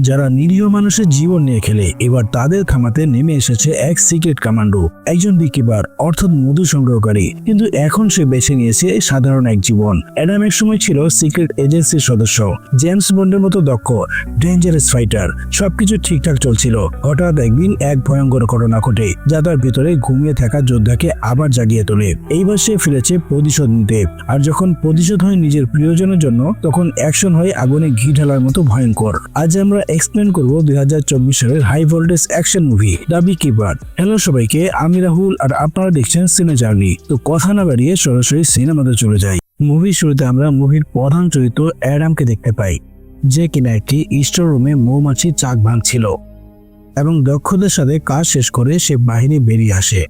যারা নিরীহ মানুষের জীবন নিয়ে খেলে, এবার তাদের খামাতে নেমে এসেছে এক সিক্রেট কমান্ডো একজন বিকিপার অর্থাৎ মধু সংগ্রহকারী। কিন্তু এখন সে বেছে নিয়েছে সাধারণ এক জীবন। অ্যাডাম এক সময় ছিল সিক্রেট এজেন্সির সদস্য। জেমস বন্ডের মতো দক্ষ ডেঞ্জারাস ফাইটার সবকিছু ঠিকঠাক চলছিল। হঠাৎ একদিন এক ভয়ঙ্কর ঘটনা ঘটে, যা তার ভিতরে ঘুমিয়ে থাকা যোদ্ধাকে আবার জাগিয়ে তোলে। এইবার সে ফিরেছে প্রতিশোধ নিতে। আর যখন প্রতিশোধ হয় নিজের প্রিয়জনের জন্য, তখন অ্যাকশন হয় আগুনে ঘি ঢালার মতো ভয়ঙ্কর। আজ আমরা এক্সপ্লেন করব দুই হাজার চব্বিশ সালের হাই ভোল্টেজ অ্যাকশন মুভি ডাবি কিপার হ্যালো সবাইকে, আমি রাহুল আর আপনারা দেখছেন সিনে জার্নি তো কথা না বাড়িয়ে সরাসরি সিনেমাতে চলে যাই। মুভির শুরুতে আমরা মুভির প্রধান চরিত্র অ্যাডামকে দেখতে পাই, যে কিনা একটি স্টোর রুমে মৌমাছি চাক ভাঙছিল এবং দক্ষদের সাথে কাজ শেষ করে সে বাহিনী বেরিয়ে আসে।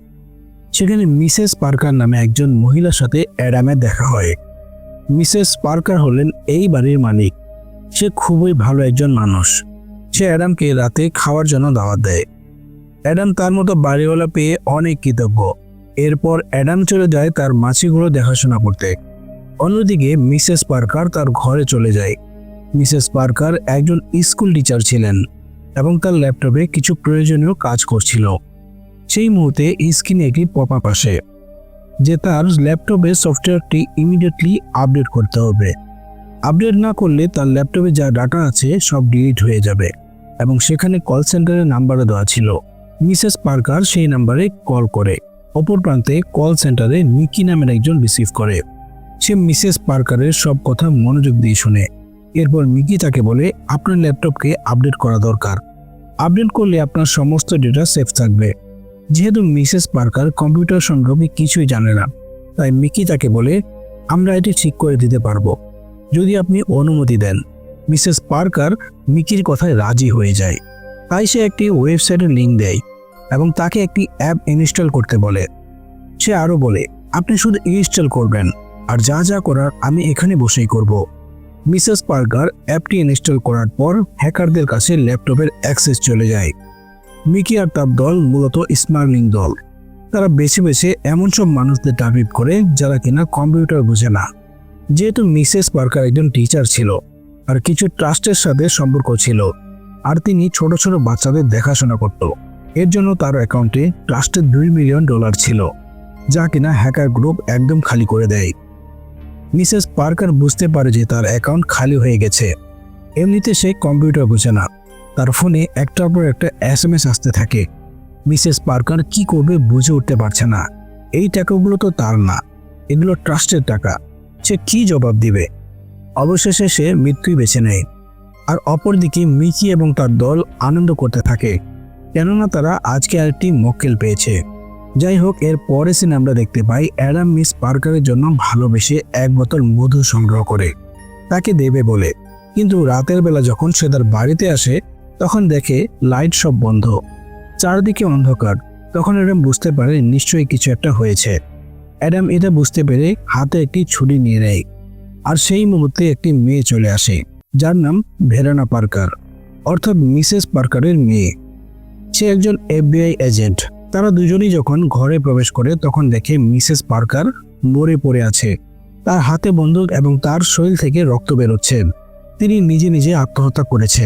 সেখানে মিসেস পার্কার নামে একজন মহিলার সাথে অ্যাডামের দেখা হয়। মিসেস পার্কার হলেন এই বাড়ির মালিক। সে খুবই ভালো একজন মানুষ। সে অ্যাডামকে রাতে খাওয়ার জন্য দাওয়াত দেয়। অ্যাডাম তার মতো বাড়িওয়ালা পেয়ে অনেক কৃতজ্ঞ। এরপর অ্যাডাম চলে যায় তার মাছিগুলো দেখাশোনা করতে। অন্যদিকে মিসেস পার্কার তার ঘরে চলে যায়। মিসেস পার্কার একজন স্কুল টিচার ছিলেন এবং তার ল্যাপটপে কিছু প্রয়োজনীয় কাজ করছিল। সেই মুহূর্তে স্ক্রিনে একটি পপ আপ আসে, যে তার ল্যাপটপে সফটওয়্যারটি ইমিডিয়েটলি আপডেট করতে হবে। আপডেট না করলে তার ল্যাপটপে যা ডাটা আছে সব ডিলিট হয়ে যাবে। এবং সেখানে কল সেন্টারের নাম্বারও দেওয়া ছিল। মিসেস পার্কার সেই নাম্বারে কল করে। অপর প্রান্তে কল সেন্টারে নিকি নামের একজন রিসিভ করে। সে মিসেস পার্কারের সব কথা মনোযোগ দিয়ে শুনে। এরপর মিকি তাকে বলে, আপনার ল্যাপটপকে আপডেট করা দরকার। আপডেট করলে আপনার সমস্ত ডেটা সেফ থাকবে। যেহেতু মিসেস পার্কার কম্পিউটার সম্পর্কে কিছুই জানে না, তাই মিকি তাকে বলে, আমরা এটি ঠিক করে দিতে পারব। যদি আপনি অনুমতি দেন। মিসেস পার্কার মিকির কথায় রাজি হয়ে যায়। তাই সে একটি ওয়েবসাইটের লিঙ্ক দেয় এবং তাকে একটি অ্যাপ ইনস্টল করতে বলে। সে আরও বলে, আপনি শুধু ইনস্টল করবেন, আর যা যা করার আমি এখানে বসেই করব। মিসেস পার্কার অ্যাপটি ইনস্টল করার পর হ্যাকারদের কাছে ল্যাপটপের অ্যাক্সেস চলে যায়। মিকি আর তার দল মূলত স্মার্লিং দল। তারা বেছে বেছে এমন সব মানুষদের টার্গেট করে যারা কিনা কম্পিউটার বোঝে না। যেহেতু মিসেস পার্কার একজন টিচার ছিল আর কিছু ট্রাস্টের সাথে সম্পর্ক ছিল। আর তিনি ছোট ছোট বাচ্চাদের দেখাশোনা করত। এর জন্য তার অ্যাকাউন্টে ট্রাস্টের দুই মিলিয়ন ডলার ছিল, যা কিনা হ্যাকার গ্রুপ একদম খালি করে দেয়। মিসেস পার্কার বুঝতে পারে যে তার অ্যাকাউন্ট খালি হয়ে গেছে। এমনিতে সে কম্পিউটার বোঝে না। তার ফোনে একটার পর একটা এস এম এস আসতে থাকে। মিসেস পার্কার কি করবে বুঝে উঠতে পারছে না। এই টাকাগুলো তো তার না। এগুলো ট্রাস্টের টাকা। সে কি জবাব দিবে? অবশেষে সে মৃত্যুই বেছে নেয়। আর অপরদিকে মিকি এবং তার দল আনন্দ করতে থাকে, কেননা তারা আজকে আরেকটি মক্কেল পেয়েছে। যাই হোক, এর পরে সিনে আমরা দেখতে পাই অ্যাডাম মিস পার্কারের জন্য ভালোবেসে এক বোতল মধু সংগ্রহ করে। তাকে দেবে বলে। কিন্তু রাতের বেলা যখন সে তার বাড়িতে আসে, তখন দেখে লাইট সব বন্ধ। চারদিকে অন্ধকার। তখন অ্যাডাম বুঝতে পারে নিশ্চয়ই কিছু একটা হয়েছে। অ্যাডাম এটা বুঝতে পেরে হাতে একটি ছুরি নিয়ে নেয়। আর সেই মুহূর্তে একটি মেয়ে চলে আসে, যার নাম ভেরানা পার্কার, অর্থাৎ মিসেস পার্কারের মেয়ে। সে একজন এফবিআই এজেন্ট। তারা দুজনেই যখন ঘরে প্রবেশ করে, তখন দেখে মিসেস পার্কার মরে পড়ে আছে। তার হাতে বন্দুক এবং তার শরীর থেকে রক্ত বেরোচ্ছে। তিনি নিজে নিজে আত্মহত্যা করেছে।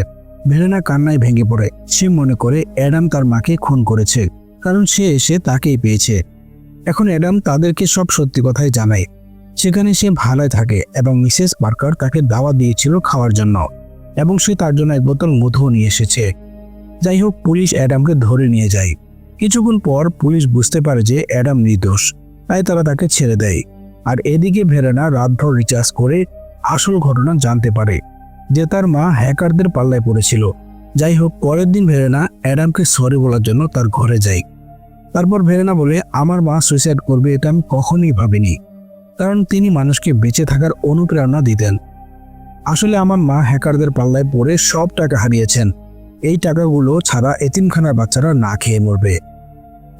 ভেরেনা কান্নায় ভেঙে পড়ে। সে মনে করে অ্যাডাম তার মাকে খুন করেছে, কারণ সে এসে তাকেই পেয়েছে। এখন অ্যাডাম তাদেরকে সব সত্যি কথাই জানায়। সেখানে সে ভালোই থাকে এবং মিসেস পার্কার তাকে দাওয়া দিয়েছিল খাওয়ার জন্য এবং সে তার জন্য এক বোতল মধুও নিয়ে এসেছে। যাই হোক, পুলিশ অ্যাডামকে ধরে নিয়ে যায়। কিছুক্ষণ পর পুলিশ বুঝতে পারে যে অ্যাডাম নির্দোষ, তাই তারা তাকে ছেড়ে দেয়। আর এদিকে ভেরেনা রাতভর রিচার্জ করে আসল ঘটনা জানতে পারে, যে তার মা হ্যাকারদের পাল্লায় পড়েছিল। যাই হোক, পরের দিন ভেরেনা অ্যাডামকে সরি বলার জন্য তার ঘরে যায়। তারপর ভেরেনা বলে, আমার মা সুইসাইড করবে, এটা আমি কখনোই ভাবিনি। কারণ তিনি মানুষকে বেঁচে থাকার অনুপ্রেরণা দিতেন। আসলে আমার মা হ্যাকারদের পাল্লায় পড়ে সব টাকা হারিয়েছেন। এই টাকাগুলো ছাড়া এতিমখানার বাচ্চারা না খেয়ে মরবে।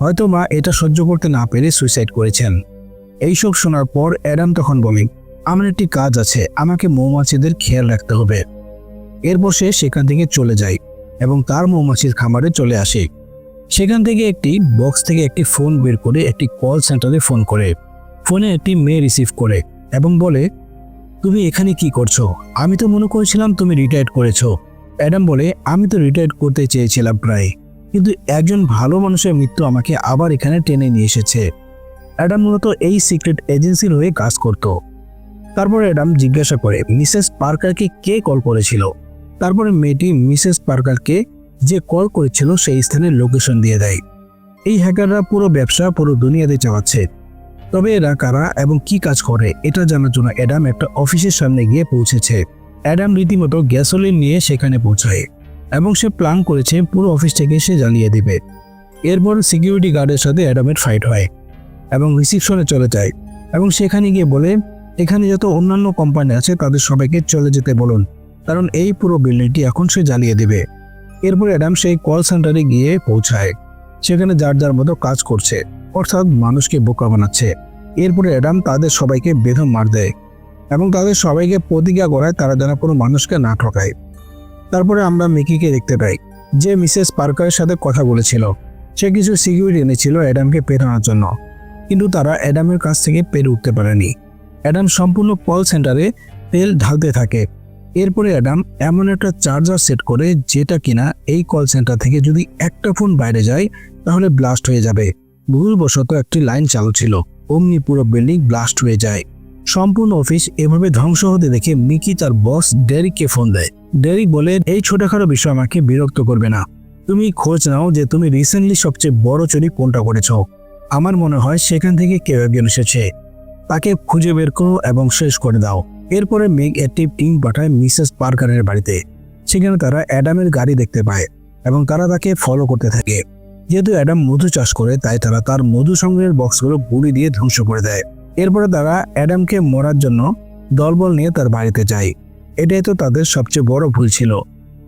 হয়তো মা এটা সহ্য করতে না পেরে সুইসাইড করেছেন। এইসব শোনার পর অ্যাডাম তখন বলে, আমার একটি কাজ আছে, আমাকে মৌমাছিদের খেয়াল রাখতে হবে। এরপর সে সেখান থেকে চলে যায় এবং তার মৌমাছির খামারে চলে আসে। সেখান থেকে একটি বক্স থেকে একটি ফোন বের করে একটি কল সেন্টারে ফোন করে। ফোনে একটি মেয়ে রিসিভ করে এবং বলে, তুমি এখানে কি করছ? আমি তো মনে করেছিলাম তুমি রিটায়ার্ড করেছ। অ্যাডাম বলে, আমি তো রিটায়ার করতে চেয়েছিলাম প্রায়, কিন্তু একজন ভালো মানুষের মৃত্যু আমাকে আবার এখানে টেনে নিয়ে এসেছে। অ্যাডাম মূলত এই সিক্রেট এজেন্সির হয়ে কাজ করত। তারপর অ্যাডাম জিজ্ঞাসা করে, মিসেস পার্কারকে কে কল করেছিল? তারপরে মেয়েটি মিসেস পার্কারকে যে কল করেছিল সেই স্থানের লোকেশন দিয়ে দেয়। এই হ্যাকাররা পুরো ব্যবসা, পুরো দুনিয়াতে চালাচ্ছে। তবে এরা কারা এবং কি কাজ করে, এটা জানার জন্য অ্যাডাম একটা অফিসের সামনে গিয়ে পৌঁছেছে। অ্যাডাম রীতিমতো গ্যাসোলিন নিয়ে সেখানে পৌঁছায় এবং সে প্ল্যান করেছে পুরো অফিসটাকে সে জ্বালিয়ে দেবে। এরপর সিকিউরিটি গার্ডের সাথে অ্যাডামের ফাইট হয় এবং রিসিপশনে চলে যায় এবং সেখানে গিয়ে বলে, এখানে যত অন্যান্য কোম্পানি আছে তাদের সবাইকে চলে যেতে বলুন, কারণ এই পুরো বিল্ডিংটি এখন সে জ্বালিয়ে দেবে। এরপর অ্যাডাম সেই কল সেন্টারে গিয়ে পৌঁছায়, সেখানে যার যার মতো কাজ করছে। অর্থাৎ মানুষকে বোকা বানাচ্ছে। এরপরে অ্যাডাম তাদের সবাইকে বেদম মার দেয় এবং তাদের সবাইকে প্রতিজ্ঞা করায় তারা যেন কোনো মানুষকে না ঠকায়। তারপরে আমরা মিকিকে দেখতে পাই, যে মিসেস পার্কারের সাথে কথা বলেছিল। সে কিছু সিকিউরিটি এনেছিল অ্যাডামকে পেরানোর জন্য, কিন্তু তারা অ্যাডামের কাছ থেকে পেরে উঠতে পারেনি। অ্যাডাম সম্পূর্ণ কল সেন্টারে তেল ঢালতে থাকে। এরপরে অ্যাডাম এমন একটা চার্জার সেট করে, যেটা কিনা এই কল সেন্টার থেকে যদি একটা ফোন বাইরে যায়, তাহলে ব্লাস্ট হয়ে যাবে। ভুলবশত একটি লাইন চালু ছিল। অমনি পুরো বিল্ডিং ব্লাস্ট হয়ে যায়। সম্পূর্ণ অফিস এভাবে ধ্বংস হতে দেখে মিকি তার বস ডেরিককে ফোন দেয়। ডেরিক বলে, এই ছোটখাটো বিষয় আমাকে বিরক্ত করবে না। তুমি খোঁজ নাও যে তুমি রিসেন্টলি সবচেয়ে বড় চুরি কোনটা করেছ। আমার মনে হয় সেখান থেকে কেউ একজন এসেছে। তাকে খুঁজে বের করো এবং শেষ করে দাও। এরপরে মেঘ একটি টিম পাঠায় মিসেস পার্কারের বাড়িতে। সেখানে তারা অ্যাডামের গাড়ি দেখতে পায় এবং তারা তাকে ফলো করতে থাকে। যেহেতু অ্যাডাম মধু চাষ করে, তাই তারা তার মধু সংগ্রহের বক্সগুলো গুলি দিয়ে ধ্বংস করে দেয়। এরপরে তারা অ্যাডামকে মরার জন্য দলবল নিয়ে তার বাড়িতে যায়। এটাই তো তাদের সবচেয়ে বড় ভুল ছিল।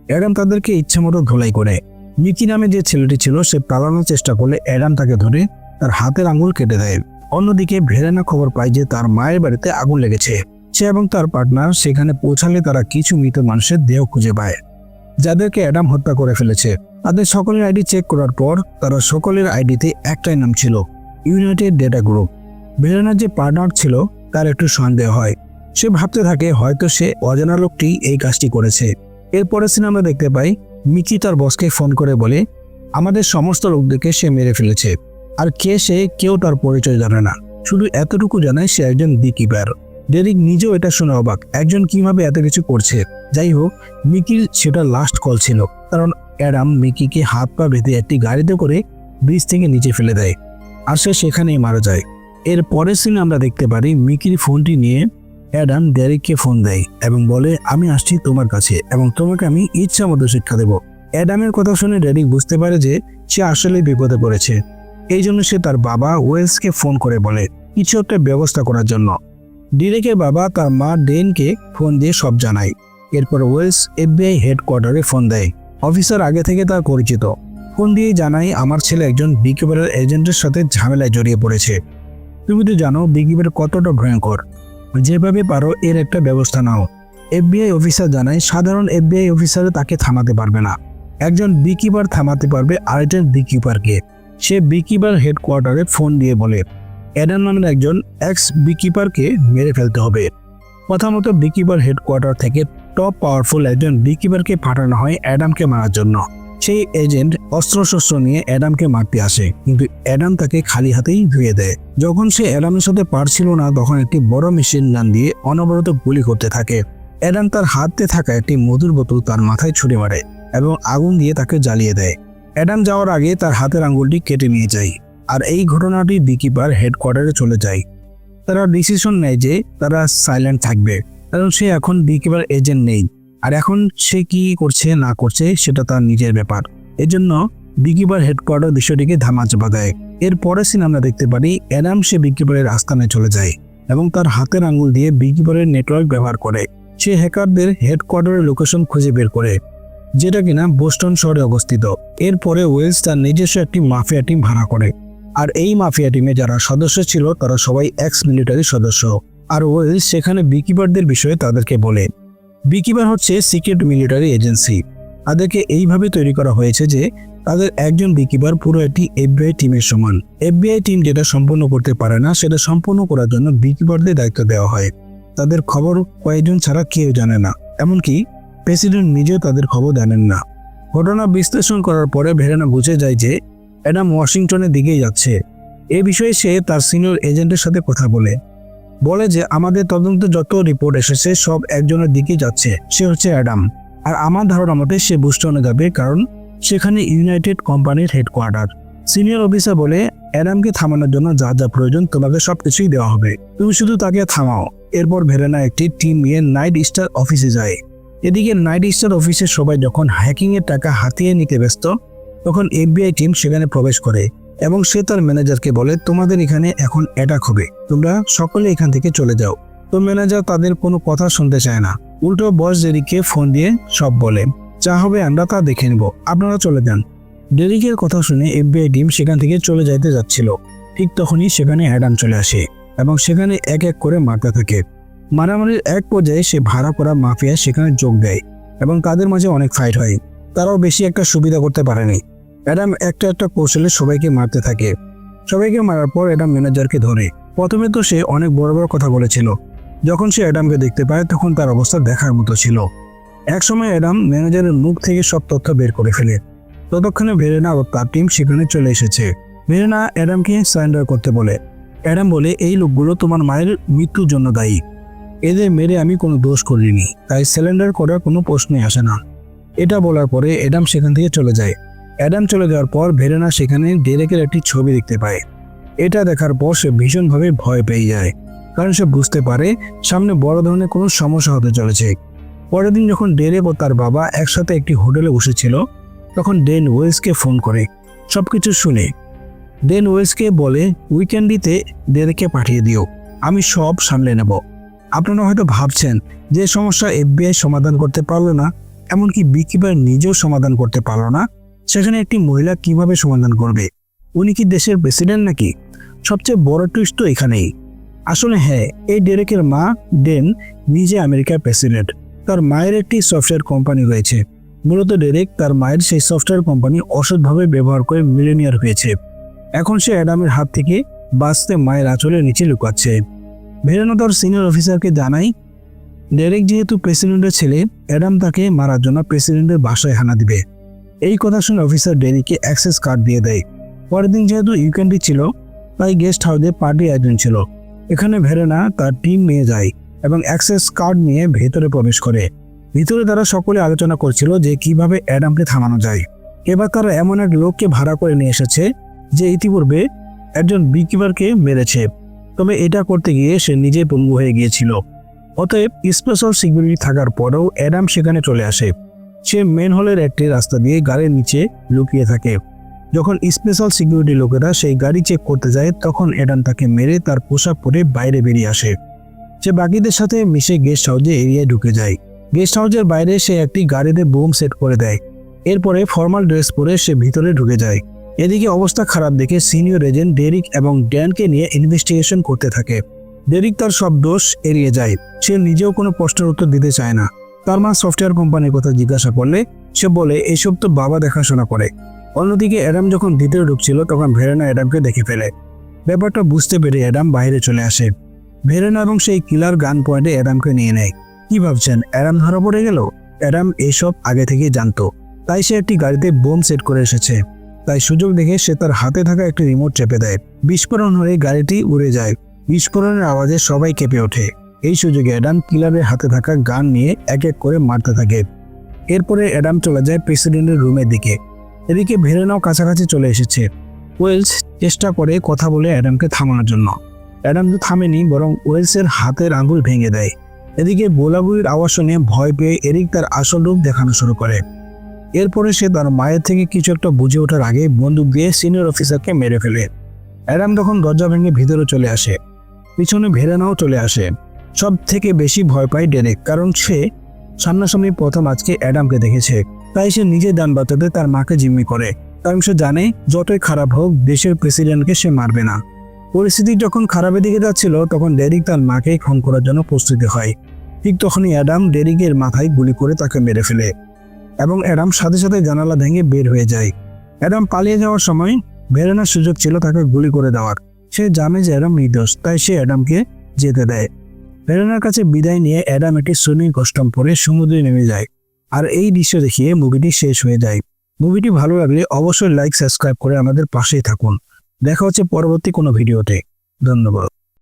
অ্যাডাম তাদেরকে ইচ্ছামতো ধোলাই করে। মিকি নামে যে ছেলেটি ছিল, সে পালানোর চেষ্টা করলে অ্যাডাম তাকে ধরে তার হাতের আঙুল কেটে দেয়। অন্যদিকে ভেরেনা খবর পায় যে তার মায়ের বাড়িতে আগুন লেগেছে। সে এবং তার পার্টনার সেখানে পৌঁছালে তারা কিছু মৃত মানুষের দেহ খুঁজে পায়। যাদেরকে অ্যাডাম হত্যা করে ফেলেছে। তাদের সকলের আইডি চেক করার পর তারা সকলের আইডিতে একটাই নাম ছিল ইউনাইটেড ডেটা গ্রুপ ভেরেনার যে পার্টনার ছিল, তার একটু সন্দেহ হয়। সে ভাবতে থাকে হয়তো সে অজানা লোকটি এই কাজটি করেছে। এরপরে সিনেমা দেখতে পাই, মিকি তার বসকে ফোন করে বলে, আমাদের সমস্ত লোকদেরকে সে মেরে ফেলেছে। আর কে সে, কেউ তার পরিচয় জানে না। শুধু এতটুকু জানায় সে একজন বিকিপার ডেরিক নিজেও এটা শুনে অবাক, একজন কীভাবে এত কিছু করছে? যাই হোক মিকির সেটা লাস্ট কল ছিল, কারণ অ্যাডাম মিকিকে হাত পা বেঁধে একটি গাড়িতে করে ব্রিজ থেকে নিচে ফেলে দেয়, আর সে সেখানেই মারা যায়। এর পরের সিনে আমরা দেখতে পারি, মিকির ফোনটি নিয়ে অ্যাডাম ডেরিককে ফোন দেয় এবং বলে, আমি আসছি তোমার কাছে এবং তোমাকে আমি ইচ্ছা মতো শিক্ষা দেব। অ্যাডামের কথা শুনে ডেরিক বুঝতে পারে যে সে আসলে বিপদে পড়েছে। এই জন্য সে তার বাবা ওয়েলসকে ফোন করে বলে, কিছু একটা ব্যবস্থা করার জন্য। ডিরেকের বাবা তার মা ডেনকে ফোন দিয়ে সব জানায়। এরপর ওয়েলস এফবিআই হেডকোয়ার্টারে ফোন দেয়। অফিসার আগে থেকে তার পরিচিত। ফোন দিয়ে জানাই আমার ছেলে একজন বিকিপারের এজেন্টের সাথে ঝামেলায় জড়িয়ে পড়েছে। তুমি তো জানো বিকিপার কতটা ভয়ঙ্কর। যেভাবে পারো এর একটা ব্যবস্থা নাও। এফবিআই অফিসার জানায়, সাধারণ এফবিআই অফিসারে তাকে থামাতে পারবে না। একজন বিকিপার থামাতে পারবে আরেকজন বিকিপারকে সে বিকিপার হেডকোয়ার্টারে ফোন দিয়ে বলে, অ্যাডাম নামের একজন এক্স বিকিপারকে মেরে ফেলতে হবে। কথা মতো বিকিপার হেডকোয়ার্টার থেকে টপ পাওয়ারফুল একজন বিকিপারকে পাঠানো হয় অ্যাডামকে মারার জন্য। সেই এজেন্ট অস্ত্রশস্ত্র নিয়ে অ্যাডামকে মারতে আসে, কিন্তু অ্যাডাম তাকে খালি হাতেই ধুয়ে দেয়। যখন সে অ্যাডামের সাথে পারছিল না, তখন একটি বড় মেশিন গান দিয়ে অনবরত গুলি করতে থাকে। অ্যাডাম তার হাতে থাকা একটি মধুর বোতল তার মাথায় ছুড়ে মারে এবং আগুন দিয়ে তাকে জ্বালিয়ে দেয়। অ্যাডাম যাওয়ার আগে তার হাতের আঙ্গুলটি কেটে নিয়ে যায় আর এই ঘটনাটি বিকিপার হেডকোয়ার্টারে চলে যায়। তারা ডিসিশন নেয় যে তারা সাইলেন্ট থাকবে। কারণ সে এখন বিকিপার এজেন্ট নেই। আর এখন সে কি করছে, না করছে, সেটা তার নিজের ব্যাপার। এজন্য বিকিপার হেডকোয়ার্টার বিষয়টিকে ধামাচাপা দেয়। এর পরের সিন আমরা দেখতে পারি, অ্যাডাম সে বিকিপারের আস্থানে চলে যায় এবং তার হাতের আঙুল দিয়ে বিকিপারের নেটওয়ার্ক ব্যবহার করে। সে হ্যাকারদের হেডকোয়ার্টারের লোকেশন খুঁজে বের করে, যেটা কিনা বোস্টন শহরে অবস্থিত। এরপরে ওয়েলস তার নিজস্ব একটি মাফিয়া টিম ভাড়া করে। আর এই মাফিয়া টিমে যারা সদস্য ছিল, তারা সবাই এক্স মিলিটারি সদস্য। আর ওয়েলস সেখানে বিকিপারদের বিষয়ে তাদেরকে বলে বিকিপার হচ্ছে সিক্রেট মিলিটারি এজেন্সি। তাদেরকে এইভাবে তৈরি করা হয়েছে যে, তাদের একজন বিকিপার পুরো একটি এফবিআই টিমের সমান। এফবিআই টিম যেটা সম্পূর্ণ করতে পারে না, সেটা সম্পূর্ণ করার জন্য বিকিপারদের দায়িত্ব দেওয়া হয়। তাদের খবর কয়েকজন ছাড়া কেউ জানে না, এমনকি প্রেসিডেন্ট নিজেও তাদের খবর জানেন না। ঘটনা বিশ্লেষণ করার পরে ভেরেনা বুঝে যায় যে, অ্যাডাম ওয়াশিংটনের দিকেই যাচ্ছে। এ বিষয়ে সে তার সিনিয়র এজেন্টের সাথে কথা বলে। বলে যে, আমাদের তদন্তে যত রিপোর্ট এসেছে, সব একজনের দিকেই যাচ্ছে। সে হচ্ছে অ্যাডাম। আর আমার ধারণা মতে সে বুস্টনে যাবে, কারণ সেখানে ইউনাইটেড কোম্পানির হেডকোয়ার্টার সিনিয়র অফিসার বলে, অ্যাডামকে থামানোর জন্য যা যা প্রয়োজন, তোমাকে সব কিছুই দেওয়া হবে। তুমি শুধু তাকে থামাও। এরপর ভেরেনা একটি টিম নিয়ে নাইট স্টার অফিসে যায়। এদিকে নাইট স্টার অফিসের সবাই যখন হ্যাকিং এর টাকা হাতিয়ে নিতে ব্যস্ত, তখন এফবিআই টিম সেখানে প্রবেশ করে। এবং সে তার ম্যানেজারকে বলে, তোমাদের এখানে এখন অ্যাটাক হবে। তোমরা সকলে এখান থেকে চলে যাও। তো ম্যানেজার তাদের কোনো কথা শুনতে চায় না। উল্টো বস জেরিকে ফোন দিয়ে সব বলে, যা হবে আমরা তা দেখে নেব। আপনারা চলে যান। ডেরিকের কথা শুনে এফবিআই টিম সেখান থেকে চলে যাইতে যাচ্ছিল। ঠিক তখনই সেখানে অ্যাডাম চলে আসে এবং সেখানে এক এক করে মারতে থাকে। মারামারির এক পর্যায়ে সে ভাড়া করা মাফিয়া সেখানে যোগ দেয় এবং তাদের মাঝে অনেক ফাইট হয়। তারাও বেশি একটা সুবিধা করতে পারেনি। অ্যাডাম একটা একটা কৌশলে সবাইকে মারতে থাকে। সবাইকে মারার পর অ্যাডাম ম্যানেজারকে ধরে। প্রথমে তো সে অনেক বড় বড় কথা বলেছিল। যখন সে অ্যাডামকে দেখতে পায়, তখন তার অবস্থা দেখার মতো ছিল। একসময় অ্যাডাম ম্যানেজারের মুখ থেকে সব তথ্য বের করে ফেলে। ততক্ষণে ভেরেনা ও তার টিম সেখানে চলে এসেছে। ভেরেনা অ্যাডামকে সারেন্ডার করতে বলে। অ্যাডাম বলে, এই লোকগুলো তোমার মায়ের মৃত্যুর জন্য দায়ী। এদের মেরে আমি কোনো দোষ করিনি। তাই সিলিন্ডার করার কোনো প্রশ্নই আসে না। এটা বলার পরে অ্যাডাম সেখান থেকে চলে যায়। অ্যাডাম চলে যাওয়ার পর ভেরেনা সেখানে ডেরেকের একটি ছবি দেখতে পায়। এটা দেখার পর সে ভীষণভাবে ভয় পেয়ে যায়, কারণ সে বুঝতে পারে সামনে বড় ধরনের কোনো সমস্যা হতে চলেছে। পরের দিন যখন ডেরেক ও তার বাবা একসাথে একটি হোটেলে বসেছিল, তখন ডেন ওয়েলসকে ফোন করে সব কিছু শুনে। ডেন ওয়েলসকে বলে, উইকেন্ডিতে ডেরেককে পাঠিয়ে দিও, আমি সব সামলে নেব। আপনারা হয়তো ভাবছেন যে সমস্যা এফবিআই সমাধান করতে পারল না, এমনকি বিকিপার নিজেও সমাধান করতে পারল না। সেখানে একটি মহিলা কীভাবে সমাধান করবে? উনি কি দেশের প্রেসিডেন্ট নাকি? সবচেয়ে বড় টুইস্ট তো এখানেই। আসলে হ্যাঁ এই ডেরেকের মা ডেন নিজে আমেরিকার প্রেসিডেন্ট তার মায়ের একটি সফটওয়্যার কোম্পানি রয়েছে। মূলত ডেরেক তার মায়ের সেই সফটওয়্যার কোম্পানি অসৎভাবে ব্যবহার করে মিলেনিয়ার হয়েছে। এখন সে অ্যাডামের হাত থেকে বাঁচতে মায়ের আঁচলের নিচে লুকাচ্ছে। ভেরানো তার সিনিয়র অফিসারকে জানাই, ডেরেক যেহেতু প্রেসিডেন্টের ছেলে, অ্যাডাম তাকে মারার জন্য প্রেসিডেন্টের বাসায় হানা দিবে। এই কথা শুনে অফিসার ডেরিকে অ্যাক্সেস কার্ড দিয়ে দেয়। পরের দিন যেহেতু উইকেন্ডই ছিল, তাই গেস্ট হাউসে পার্টি আয়োজন ছিল। এখানে ভেরেনা তার টিম নিয়ে যায় এবং অ্যাক্সেস কার্ড নিয়ে ভেতরে প্রবেশ করে। ভিতরে তারা সকলে আলোচনা করছিল যে কীভাবে অ্যাডামকে থামানো যায়। এবার তারা এমন এক লোককে ভাড়া করে নিয়ে এসেছে যে ইতিপূর্বে একজন বিকিপারকে মেরেছে। তবে এটা করতে গিয়ে সে নিজে পঙ্গু হয়ে গিয়েছিল। অতএব স্পেশাল সিকিউরিটি থাকার পরেও অ্যাডাম সেখানে চলে আসে। সে মেন হলের একটি রাস্তা দিয়ে গাড়ির নিচে লুকিয়ে থাকে। যখন স্পেশাল সিকিউরিটি লোকেরা সেই গাড়ি চেক করতে যায়, তখন অ্যাডাম তাকে মেরে তার পোশাক পরে বাইরে বেরিয়ে আসে। সে বাকিদের সাথে মিশে গেস্ট হাউসে এরিয়ায় ঢুকে যায়। গেস্ট হাউসের বাইরে সে একটি গাড়িতে বোম সেট করে দেয়। এরপরে ফর্মাল ড্রেস পরে সে ভিতরে ঢুকে যায়। এদিকে অবস্থা খারাপ দেখে সিনিয়র এজেন্ট ডেরিক এবং ড্যানকে নিয়ে ইনভেস্টিগেশন করতে থাকে। ডেরিক তার সব দোষ এড়িয়ে যায়। সে নিজেও কোনো প্রশ্নের উত্তর দিতে চায় না। তার মা সফটওয়্যার কোম্পানির কথা জিজ্ঞাসা করলে, সে বলে, এসব তো বাবা দেখাশোনা করে। অন্যদিকে অ্যাডাম যখন ভিতরে ঢুকছিল, তখন ভেরেনা অ্যাডামকে দেখে ফেলে। ব্যাপারটা বুঝতে পেরে অ্যাডাম বাইরে চলে আসে। ভেরেনা এবং সেই কিলার গান পয়েন্টে অ্যাডামকে নিয়ে নেয়। কি ভাবছেন? অ্যাডাম ধরা পড়ে গেল? অ্যাডাম এসব আগে থেকেই জানতো। তাই সে একটি গাড়িতে বোম সেট করে এসেছে। তাই সুযোগ দেখে সে তার হাতে থাকা একটি রিমোট চেপে দেয়। বিস্ফোরণ হয়ে গাড়িটি উড়ে যায়। বিস্ফোরণের আওয়াজে সবাই কেঁপে ওঠে। এই সুযোগে অ্যাডাম কিলারের হাতে থাকা গান নিয়ে এক এক করে মারতে থাকে। এরপরে অ্যাডাম চলে যায় প্রেসিডেন্টের রুমের দিকে। এদিকে ভেরেনাও কাছাকাছি চলে এসেছে। ওয়েলস চেষ্টা করে কথা বলে অ্যাডামকে থামানোর জন্য। অ্যাডাম তো থামেনি, বরং ওয়েলসের হাতের আঙুল ভেঙে দেয়। এদিকে গোলাগুলির আওয়াজ শুনে ভয় পেয়ে এরিক তার আসল রূপ দেখানো শুরু করে। এরপরে সে তার মায়ের থেকে কিছু একটা বুঝে ওঠার আগে বন্দুক দিয়ে সিনিয়র অফিসারকে মেরে ফেলে। অ্যাডাম তখন দরজা ভেঙে ভিতরে চলে আসে। পিছনে ভেরেনাও চলে আসে। সব থেকে বেশি ভয় পায় ডেরেক কারণ সে সামনাসামনি প্রথম আজকে অ্যাডামকে দেখেছে। তাই সে নিজে দান বাঁচাতে তার মাকে জিম্মি করে। কারণ সে জানে, যতই খারাপ হোক, দেশের প্রেসিডেন্টকে সে মারবে না। পরিস্থিতি যখন খারাপের দিকে যাচ্ছিল, তখন ডেরিক তার মাকে খুন করার জন্য প্রস্তুতি হয়। ঠিক তখনই অ্যাডাম ডেরিকের মাথায় গুলি করে তাকে মেরে ফেলে এবং অ্যাডাম সাথে সাথে জানালা ভেঙে বের হয়ে যায়। অ্যাডাম পালিয়ে যাওয়ার সময় বেরোনোর সুযোগ ছিল তাকে গুলি করে দেওয়ার। সে জানে যে অ্যাডাম নির্দোষ, তাই সে অ্যাডামকে যেতে দেয়। বেরোনোর কাছে বিদায় নিয়ে অ্যাডাম একটি সুইমিং কস্টম পরে সমুদ্রে নেমে যায়। আর এই দৃশ্য দেখিয়ে মুভিটি শেষ হয়ে যায়। মুভিটি ভালো লাগলে অবশ্যই লাইক, সাবস্ক্রাইব করে আমাদের পাশেই থাকুন। দেখা হচ্ছে পরবর্তী কোনো ভিডিওতে। ধন্যবাদ।